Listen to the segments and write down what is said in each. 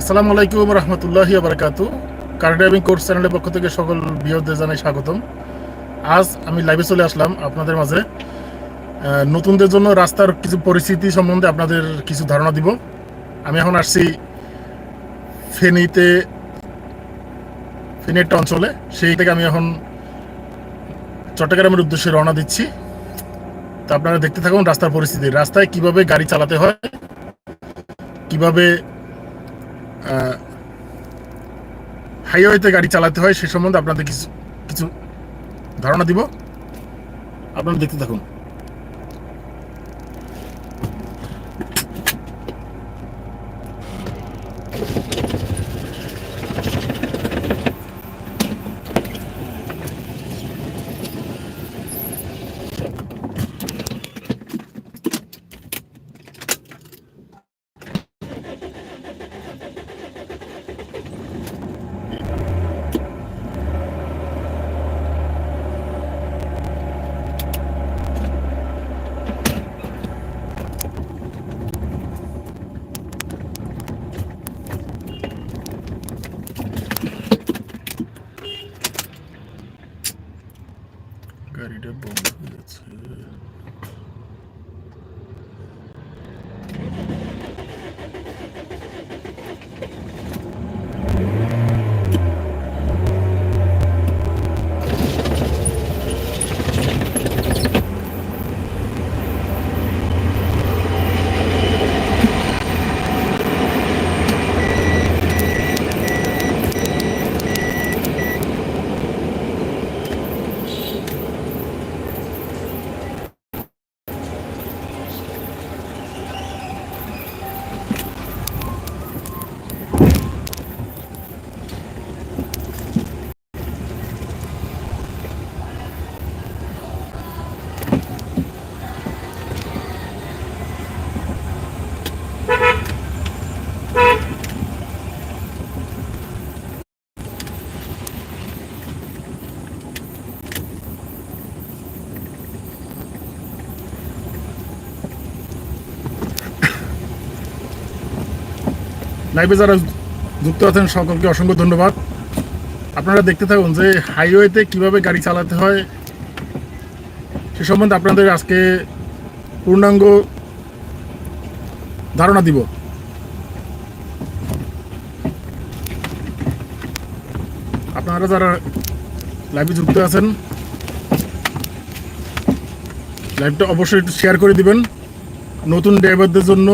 আসসালামু আলাইকুম রহমতুল্লাহি আবরকাতু। কার ড্রাইভিং কোর্স চ্যানেলের পক্ষ থেকে সকল বিহদের জানাই স্বাগতম। আজ আমি লাইভে চলে আসলাম আপনাদের মাঝে। নতুনদের জন্য রাস্তার কিছু পরিস্থিতি সম্বন্ধে আপনাদের কিছু ধারণা দিব। আমি এখন আসছি ফেনীতে ফেনী একটা অঞ্চলে। সেই থেকে আমি এখন চট্টগ্রামের উদ্দেশ্যে রওনা দিচ্ছি। তো আপনারা দেখতে থাকুন রাস্তার পরিস্থিতি। রাস্তায় কীভাবে গাড়ি চালাতে হয়, কীভাবে হাইওয়েতে গাড়ি চালাতে হয় সে সম্বন্ধে আপনাদের কিছু কিছু ধারণা দিব। আপনারা দেখতে থাকুন গাড়িটা বন্ধ হয়ে গেছে লাইভে যারা যুক্ত আছেন, সকলকে অসংখ্য ধন্যবাদ। আপনারা দেখতে থাকুন যে হাইওয়েতে কীভাবে গাড়ি চালাতে হয়, সে সম্বন্ধে আপনাদের আজকে পূর্ণাঙ্গ ধারণা দিব। আপনারা যারা লাইভে যুক্ত আছেন, লাইভটা অবশ্যই একটু শেয়ার করে দিবেন। নতুন ড্রাইভারদের জন্য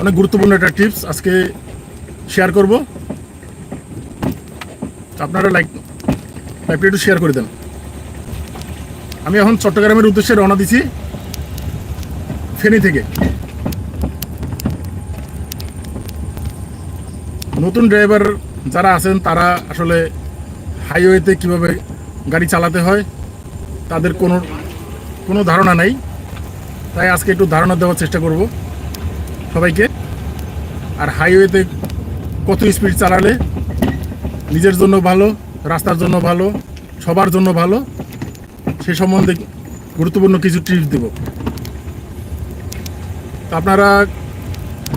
অনেক গুরুত্বপূর্ণ একটা টিপস আজকে শেয়ার করব। আপনারা লাইক লাইভটা একটু শেয়ার করে দেন। আমি এখন চট্টগ্রামের উদ্দেশ্যে রওনা দিছি ফেনী থেকে। নতুন ড্রাইভার যারা আছেন, তারা আসলে হাইওয়েতে কীভাবে গাড়ি চালাতে হয়, তাদের কোনো কোনো ধারণা নাই। তাই আজকে একটু ধারণা দেওয়ার চেষ্টা করব। সবাইকে। আর হাইওয়েতে কত স্পিড চালালে নিজের জন্য ভালো, রাস্তার জন্য ভালো, সবার জন্য ভালো, সে সম্বন্ধে গুরুত্বপূর্ণ কিছু টিপস দেব। আপনারা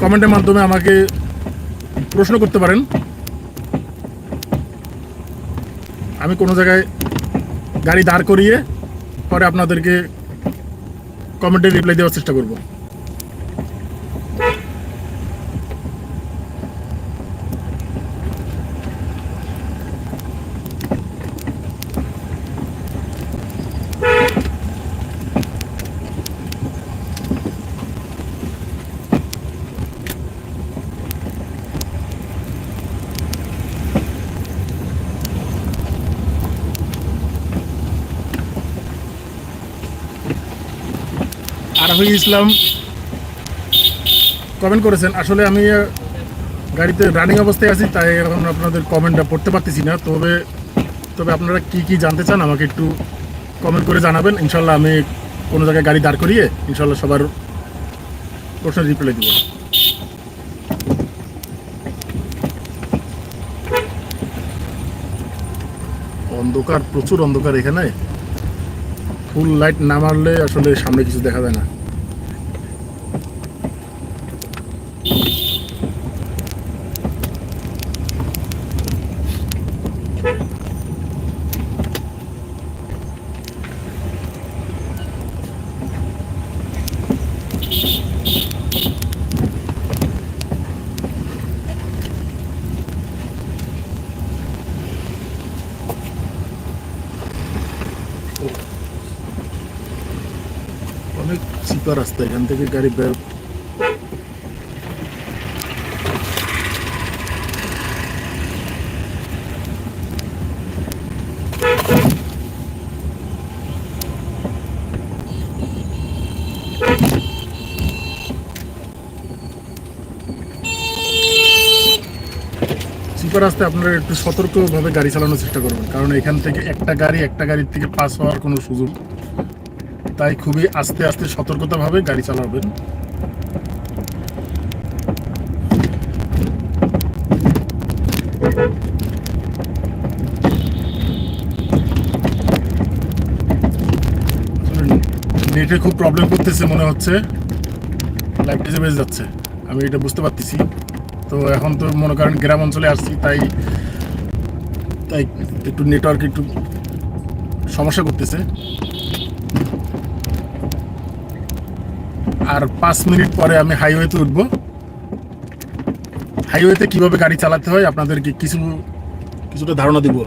কমেন্টের মাধ্যমে আমাকে প্রশ্ন করতে পারেন। আমি কোনো জায়গায় গাড়ি দাঁড় করিয়ে পরে আপনাদেরকে কমেন্টে রিপ্লাই দেওয়ার চেষ্টা করব। ইসলাম কমেন্ট করেছেন। আসলে আমি গাড়িতে রানিং অবস্থায় আছি, তাই এখন আপনাদের কমেন্টটা পড়তে পারতেছি না। তবে তবে আপনারা কি কি জানতে চান আমাকে একটু কমেন্ট করে জানাবেন। ইনশাল্লাহ আমি কোনো জায়গায় গাড়ি দাঁড় করিয়ে ইনশাল্লাহ সবার প্রশ্নের রিপ্লাই দেবো। অন্ধকার, প্রচুর অন্ধকার এখানে। ফুল লাইট না মারলে আসলে সামনে কিছু দেখা যায় না। অনেক চিপা রাস্তা, এখান থেকে গাড়ি বের রাস্তায় আপনারা একটু সতর্কভাবে গাড়ি চালানোর চেষ্টা করবেন, কারণ এখান থেকে একটা গাড়ি, একটা গাড়ির থেকে পাস হওয়ার কোনো সুযোগ তাই খুবই আস্তে আস্তে সতর্কতাভাবে গাড়ি চালাবেন। নেটে খুব প্রবলেম করতেছে মনে হচ্ছে। যে বেজে যাচ্ছে। আমি এটা বুঝতে পারতেছি। তো এখন তো মনে করেন গ্রাম অঞ্চলে আসছি, তাই তাই একটু নেটওয়ার্ক একটু সমস্যা করতেছে। আর পাঁচ মিনিট পরে আমি হাইওয়েতে উঠব। হাইওয়েতে কীভাবে গাড়ি চালাতে হয় আপনাদেরকে কিছু কিছুটা ধারণা দিব।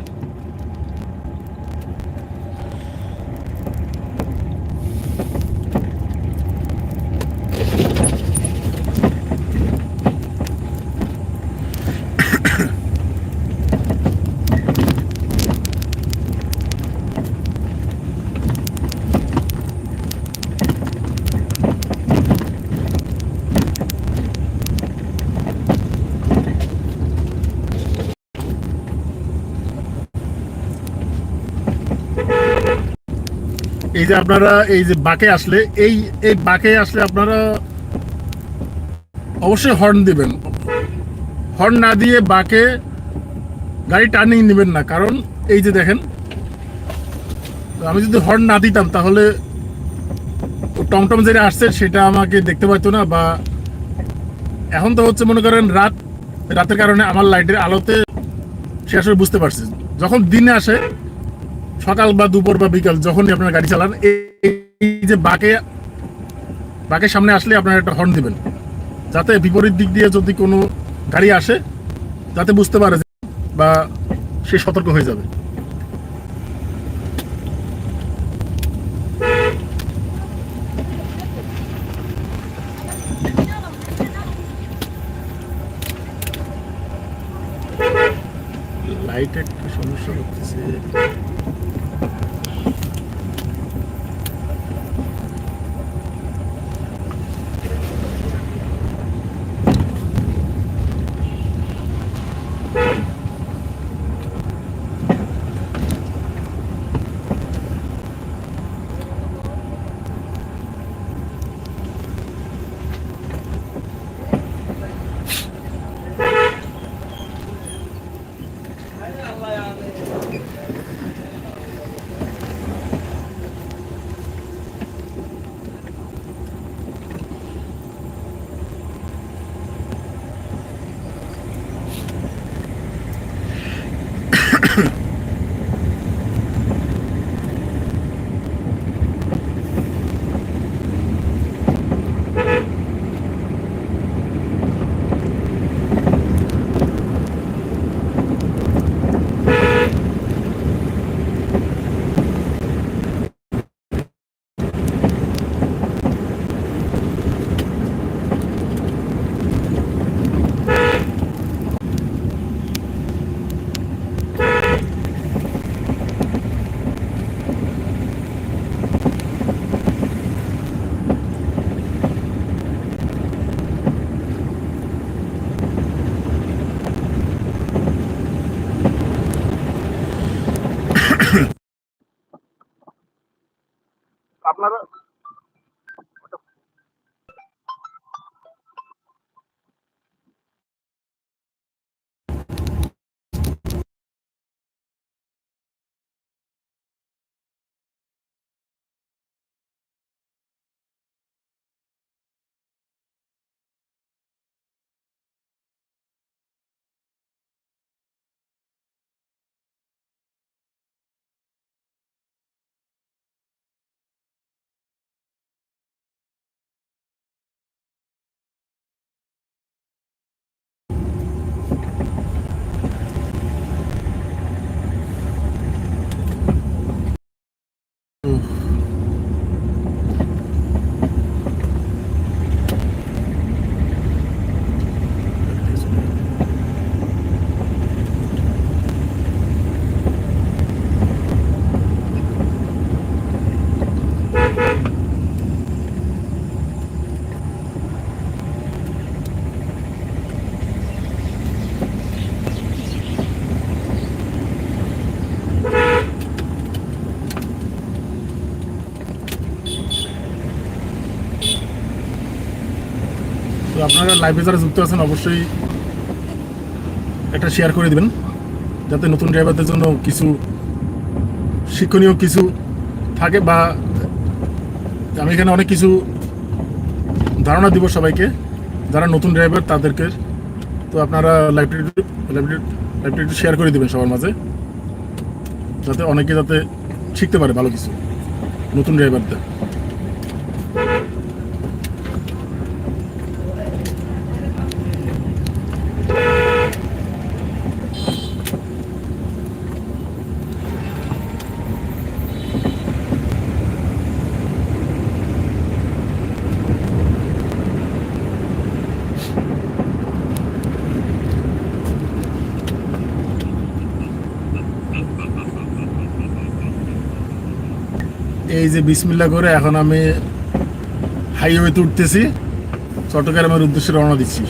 এই যে আপনারা, এই যে বাকে আসলে, এই এই বাকে আসলে আপনারা অবশ্যই হর্ন দিবেন। হর্ন না দিয়ে বাকে গাড়ি টার্নিং নেবেন না, কারণ এই যে দেখেন, আমি যদি হর্ন না দিতাম তাহলে টমটম যেটা আসছে সেটা আমাকে দেখতে পাইতো না বা এখন তো হচ্ছে মনে করেন রাত, রাতের কারণে আমার লাইটের আলোতে সে আসলে বুঝতে পারছে। যখন দিনে আসে সকাল বা দুপুর বা বিকাল যখনই আপনার গাড়ি চালান, এই যে বাকে, বাকের সামনে আসলে আপনারা একটা হর্ন দিবেন। যাতে বিপরীত দিক দিয়ে যদি কোনো গাড়ি আসে, যাতে বুঝতে পারে বা সে সতর্ক হয়ে যাবে। লাইট একটু সমস্যা করতেছে তো আপনারা লাইভে যারা যুক্ত আছেন, অবশ্যই এটা শেয়ার করে দিবেন। যাতে নতুন ড্রাইভারদের জন্য কিছু শিক্ষণীয় কিছু থাকে বা আমি এখানে অনেক কিছু ধারণা দিব সবাইকে, যারা নতুন ড্রাইভার তাদেরকে। তো আপনারা লাইভটি লাইভটি একটু শেয়ার করে দিবেন সবার মাঝে, যাতে অনেকে যাতে শিখতে পারে ভালো কিছু নতুন ড্রাইভারদের এই যে বিসমিল্লা করে এখন আমি হাইওয়েতে উঠতেছি। চট্টগ্রামের উদ্দেশ্যে রওনা দিচ্ছি।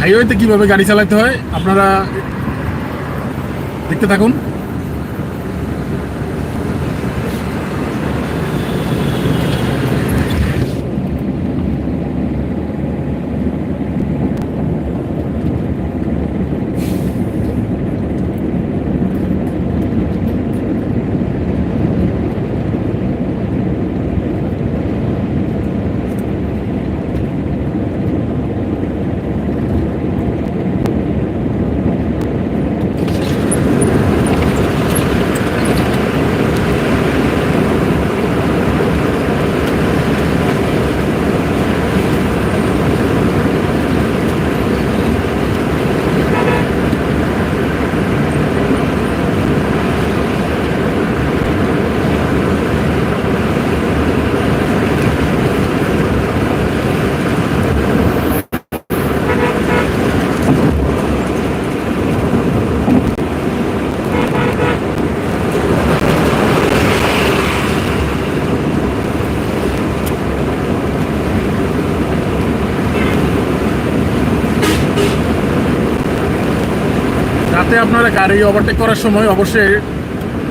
হাইওয়েতে কীভাবে গাড়ি চালাতে হয় আপনারা দেখতে থাকুন যাতে আপনারা গাড়ি ওভারটেক করার সময় অবশ্যই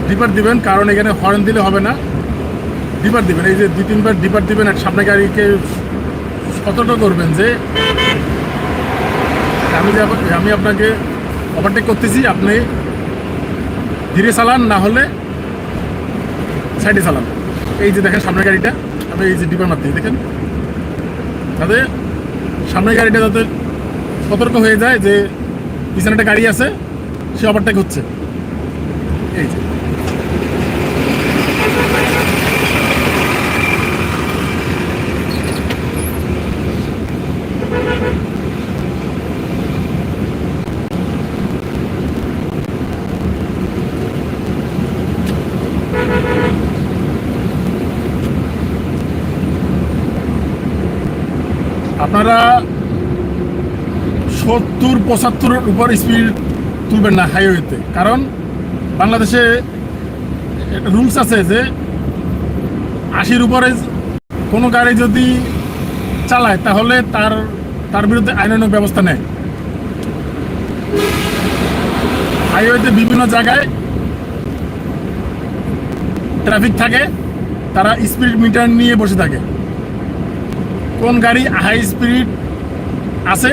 ডিপার দিবেন, কারণ এখানে হর্ন দিলে হবে না। ডিপার দিবেন, এই যে দুই, তিনবার ডিপার দিবেন আর সামনে গাড়িকে সতর্ক করবেন যে আমি যে আমি আপনাকে ওভারটেক করতেছি, আপনি ধীরে চালান, না হলে সাইডে চালান। এই যে দেখেন সামনের গাড়িটা, আমি এই যে ডিপার মারতেছি, দেখেন। যাতে সামনের গাড়িটা যাতে সতর্ক হয়ে যায় যে পিছনে একটা গাড়ি আছে সে ওভারটেক হচ্ছে। এই যে। আপনারা সত্তর পঁচাত্তরের উপর স্পিড তুলবেন না হাইওয়েতে কারণ বাংলাদেশে রুলস আছে যে আশির উপরে কোনো গাড়ি যদি চালায় তাহলে তার তার বিরুদ্ধে আইনানুগ ব্যবস্থা নেয়। হাইওয়েতে বিভিন্ন জায়গায় ট্রাফিক থাকে, তারা স্পিড মিটার নিয়ে বসে থাকে। কোন গাড়ি হাই স্পিড আছে,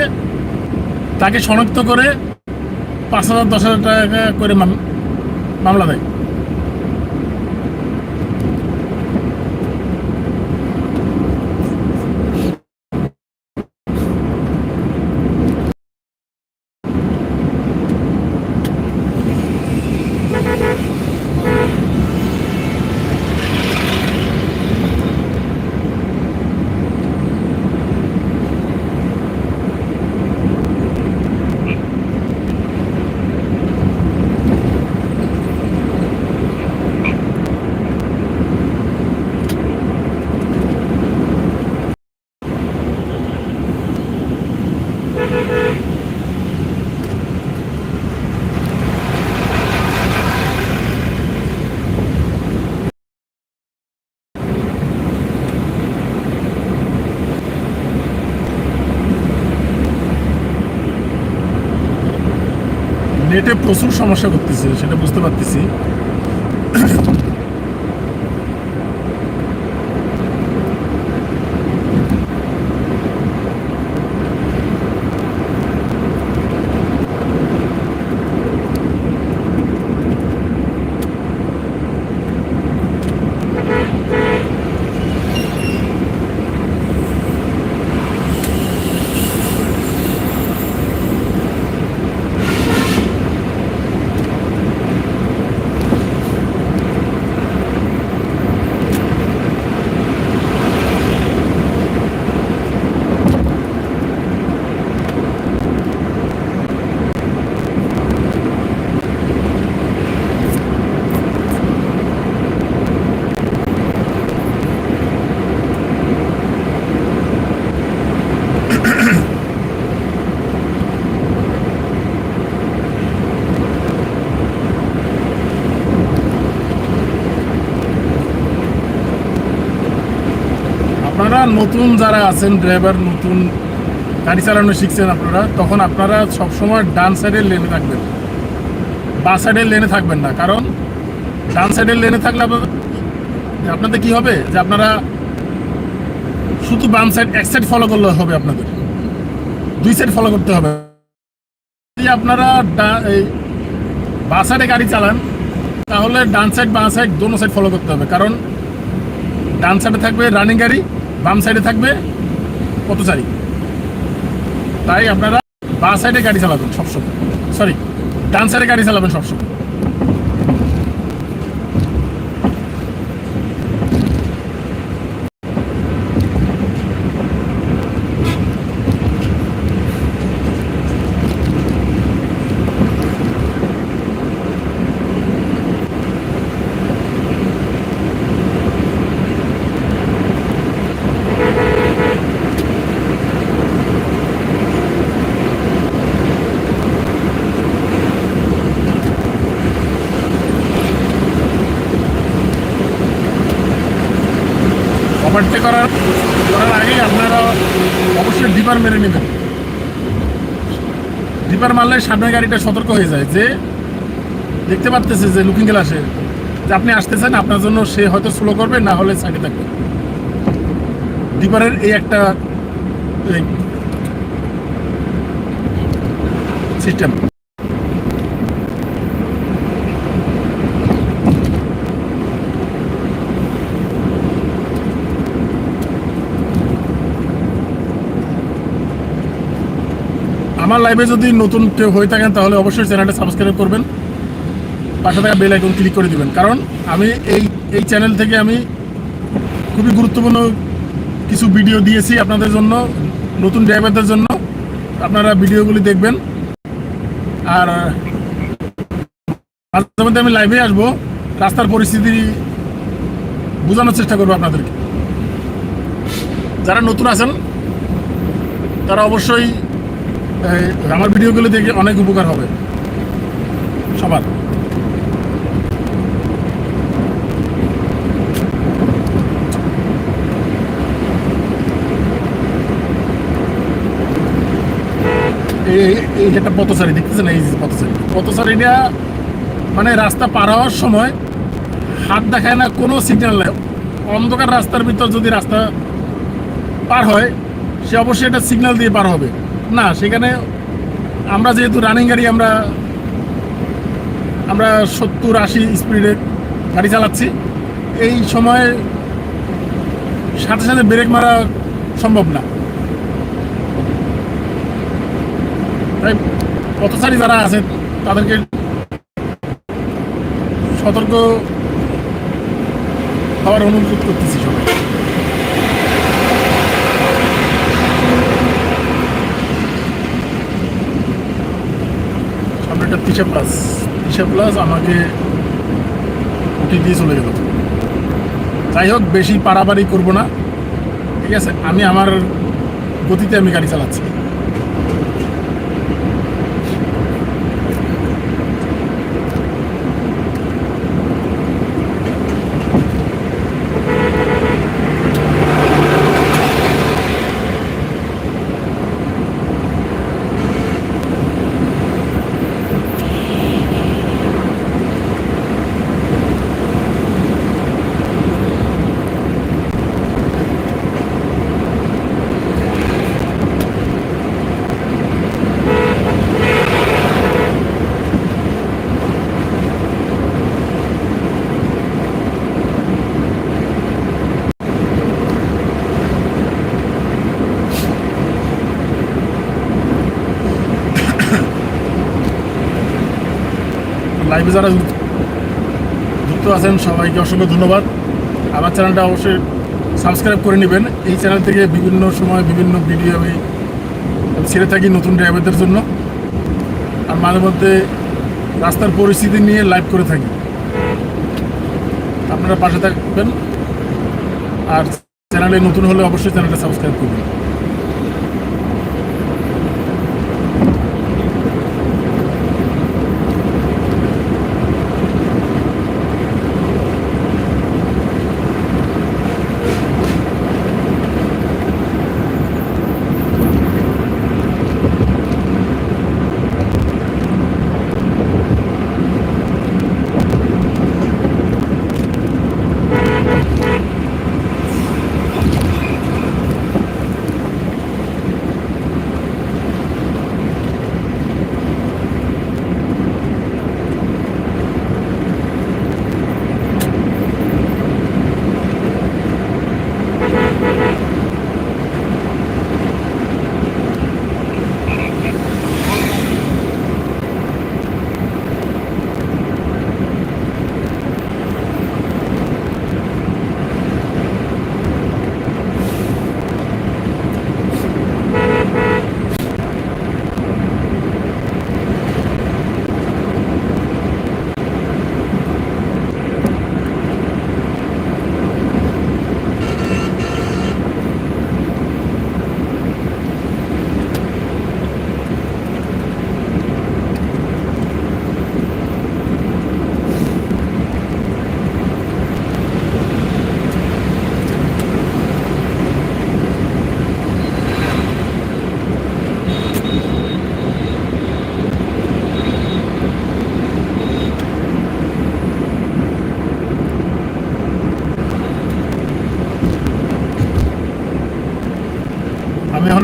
তাকে শনাক্ত করে পাঁচ হাজার দশ হাজার টাকা করে মাম- মামলা দেয়। নেটে প্রচুর সমস্যা করতেছে সেটা বুঝতে পারতেছি আপনারা নতুন যারা আছেন ড্রাইভার নতুন, গাড়ি চালানো শিখছেন আপনারা, তখন আপনারা সবসময় ডান সাইডের লেনে থাকবেন। বা সাইডের লেনে থাকবেন না, কারণ ডান সাইডের লেনে থাকলে আপনাদের আপনাদের কি হবে? যে আপনারা শুধু বাম সাইড এক সাইড ফলো করলে হবে আপনাদের। দুই সাইড ফলো করতে হবে। যদি আপনারা এই বা সাইডে গাড়ি চালান, তাহলে ডান সাইড বাঁ সাইড দোনো সাইড ফলো করতে হবে। কারণ ডান সাইডে থাকবে রানিং গাড়ি বাম সাইডে থাকবে পথচারী। তাই আপনারা বা সাইডে গাড়ি চালাবেন সবসময়। সরি ডান সাইডে গাড়ি চালাবেন সবসময়। ওভারটেক করার করার আগেই আপনারা অবশ্যই ডিপার মেরে নেবেন। ডিপার মারলে সামনের গাড়িটা সতর্ক হয়ে যায়। যে দেখতে পারতেছে যে লুকিং গ্লাসে যে আপনি আসতেছেন, আপনার জন্য সে হয়তো স্লো করবে, না হলে সাইডে থাকবে। ডিপারের এই একটা সিস্টেম আমার লাইভে যদি নতুন কেউ হয়ে থাকেন, তাহলে অবশ্যই চ্যানেলটা সাবস্ক্রাইব করবেন। পাশে থাকা বেল আইকন ক্লিক করে দিবেন। কারণ আমি এই এই চ্যানেল থেকে আমি খুবই গুরুত্বপূর্ণ কিছু ভিডিও দিয়েছি আপনাদের জন্য, নতুন ড্রাইভারদের জন্য। আপনারা ভিডিওগুলি দেখবেন। আর মাঝে মধ্যে আমি লাইভে আসব। রাস্তার পরিস্থিতি বোঝানোর চেষ্টা করব আপনাদেরকে। যারা নতুন আছেন, তারা অবশ্যই আমার ভিডিওগুলো দেখে অনেক উপকার হবে। সবার। এই একটা পথচারী, দেখতেছেন এই পথচারী? পথচারীরা মানে রাস্তা পার হওয়ার সময় হাত দেখায় না, কোনো সিগন্যাল নেই। অন্ধকার রাস্তার ভিতর যদি রাস্তা পার হয়, সে অবশ্যই একটা সিগন্যাল দিয়ে পার হবে। না, সেখানে আমরা যেহেতু রানিং গাড়ি, আমরা আমরা সত্তর আশি স্পিডে গাড়ি চালাচ্ছি। এই সময় সাথে সাথে ব্রেক মারা সম্ভব না। তাই পথচারী যারা আছে, তাদেরকে সতর্ক হওয়ার অনুরোধ করতেছি সবাই সামনেটা তিশা প্লাস তিশা প্লাস আমাকে উঠে দিয়ে চলে গেল। যাই হোক, বেশি পাড়াবাড়ি করব না। ঠিক আছে? আমি আমার গতিতে আমি গাড়ি চালাচ্ছি। লাইভে যারা যুক্ত- আছেন, সবাইকে অসংখ্য ধন্যবাদ। আমার চ্যানেলটা অবশ্যই সাবস্ক্রাইব করে নেবেন। এই চ্যানেল থেকে বিভিন্ন সময় বিভিন্ন ভিডিও আমি ছেড়ে থাকি নতুন ড্রাইভারদের জন্য। আর মাঝে মধ্যে রাস্তার পরিস্থিতি নিয়ে লাইভ করে থাকি। আপনারা পাশে থাকবেন। আর চ্যানেলে নতুন হলে অবশ্যই চ্যানেলটা সাবস্ক্রাইব করবেন।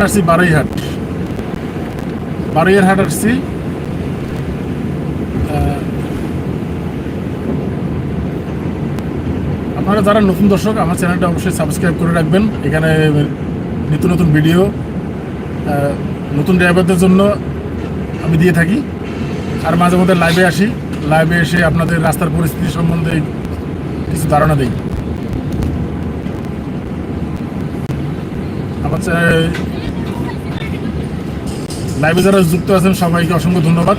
আসছি বারুইহাট। বারুইয়ার হাট আসছি আপনারা যারা নতুন দর্শক, আমার চ্যানেলটা অবশ্যই সাবস্ক্রাইব করে রাখবেন। এখানে নিত্য নতুন ভিডিও নতুন ড্রাইভারদের জন্য আমি দিয়ে থাকি। আর মাঝে মধ্যে লাইভে আসি। লাইভে এসে আপনাদের রাস্তার পরিস্থিতি সম্বন্ধে কিছু ধারণা দিই। আমার চ্যানেল- লাইভে যারা যুক্ত আছেন সবাইকে অসংখ্য ধন্যবাদ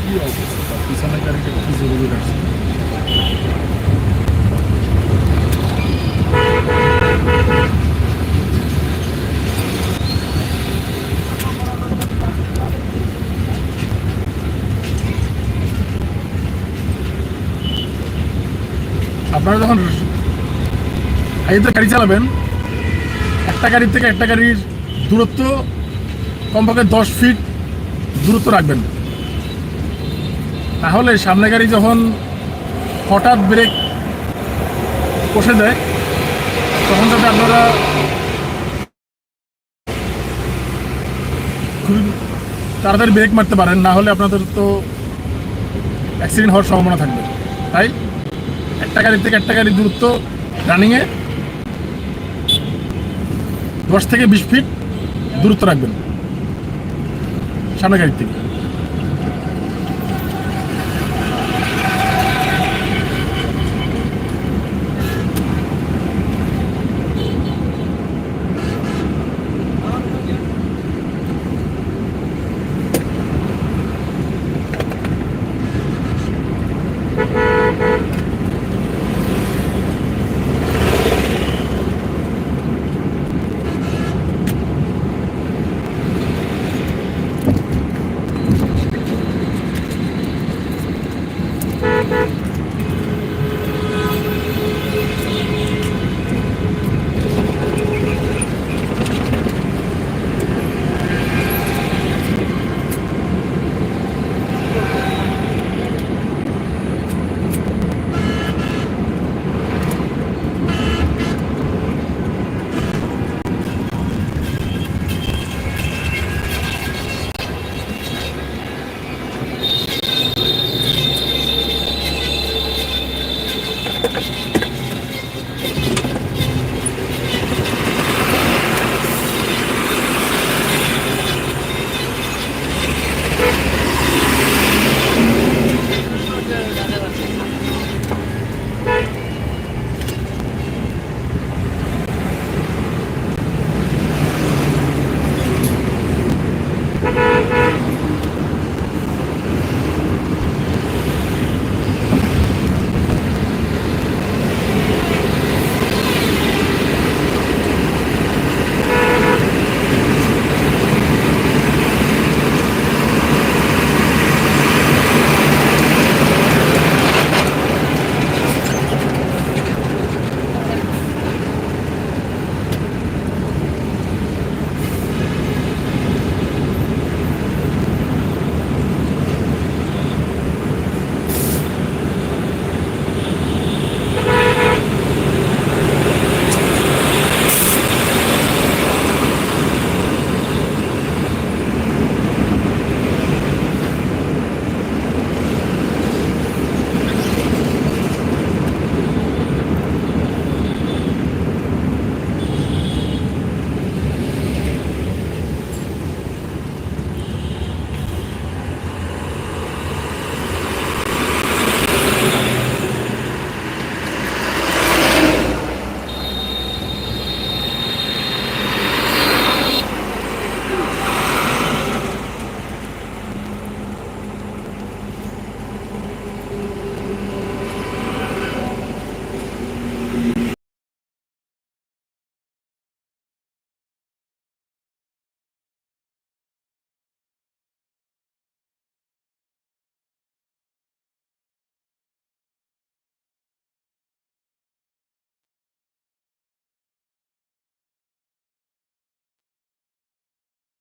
কি অবস্থা পিছনে গাড়িটা কি জরুরি রাখছে আপনারা যখন হাইতে গাড়ি চালাবেন, একটা গাড়ির থেকে একটা গাড়ির দূরত্ব কমপক্ষে দশ ফিট দূরত্ব রাখবেন। তাহলে সামনে গাড়ি যখন হঠাৎ ব্রেক কষে দেয়, তখন যাতে আপনারা খুবই তাড়াতাড়ি ব্রেক মারতে পারেন, না হলে আপনাদের তো অ্যাক্সিডেন্ট হওয়ার সম্ভাবনা থাকবে। তাই একটা গাড়ি থেকে একটা গাড়ির দূরত্ব রানিংয়ে দশ থেকে বিশ ফিট দূরত্ব রাখবেন সামনে গাড়ির থেকে।